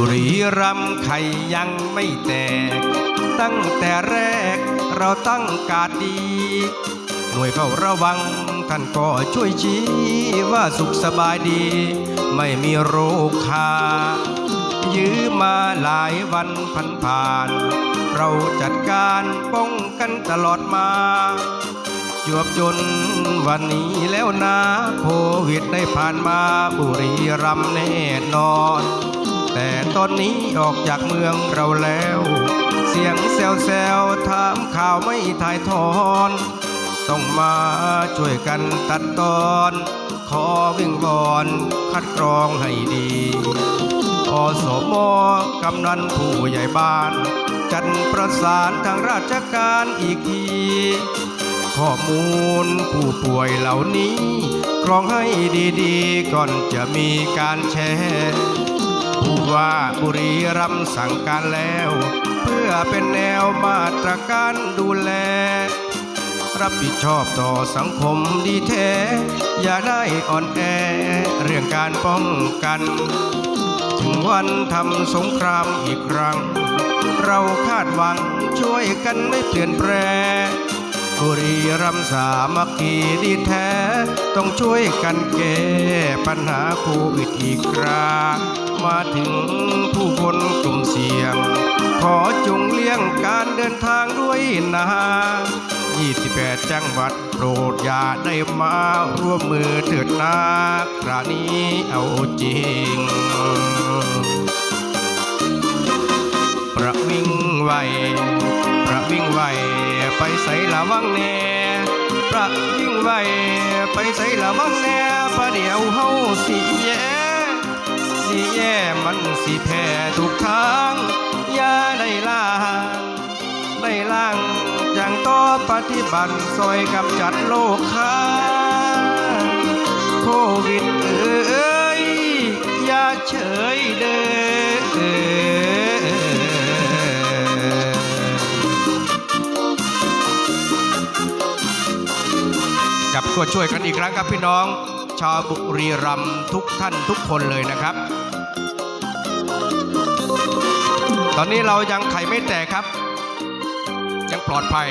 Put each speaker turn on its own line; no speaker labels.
ุรัมย์ไข่ยังไม่แตก ตั้งแต่แรกเราตั้งการดี หน่วยเฝ้าระวัง ท่านก็ช่วยชี้ว่าสุขสบายดี ไม่มีโรคคายื้อมาหลายวันพันผ่าน เราจัดการป้องกันตลอดมาจวบจนวันนี้แล้วนะโควิดได้ผ่านมาบุรีรัมย์แน่นอน แต่ตอนนี้ออกจากเมืองเราแล้ว เสียงแซวแซวๆถามข่าวไม่ถ่ายทอน ต้องมาช่วยกันตัดตอน ขอวิ่งวอนคัดกรองให้ดีอสมกำนันผู้ใหญ่บ้าน จัดประสานทางราชการอีกทีข้อมูลผู้ป่วยเหล่านี้ กรองให้ดีๆ ก่อนจะมีการแชร์ ผู้ว่าบุรีรัมสั่งการแล้ว เพื่อเป็นแนวมาตรการดูแล รับผิดชอบต่อสังคมดีแท้ อย่าได้อ่อนแอเรื่องการป้องกัน ถึงวันทำสงครามอีกครั้ง เราคาดหวังช่วยกันไม่เปลี่ยนแปลง บุรีรัมสามัคคีดีแท้ ต้องช่วยกันแก้ปัญหาโควิดอีกครามาถึงผู้คนกลุ่มเสี่ยง ขอจงเลี่ยงการเดินทางด้วยนะ28 จังหวัดโปรดอย่าได้มาร่วมมือเถิดนาครานี้เอาจริง ประวิงไวประวิ่งไหว ไปใส่ละวังแน่ประวิ่งไหวไปใส่ละวังแน่ประเดี๋ยวเฮาสิแย่สิแย่มันสิแพ้ทุกทางอย่าได้ล่างได้ล่างอย่างต่อปฏิบัติซอยกำจัดโลกค้าโควิดเอ้ยอย่าเฉยเด้อ ก็ช่วยกันอีกครั้งครับพี่น้อง ชาวบุรีรัมย์ทุกท่านทุกคนเลยนะครับ ตอนนี้เรายังไข่ไม่แตกครับ ยังปลอดภัย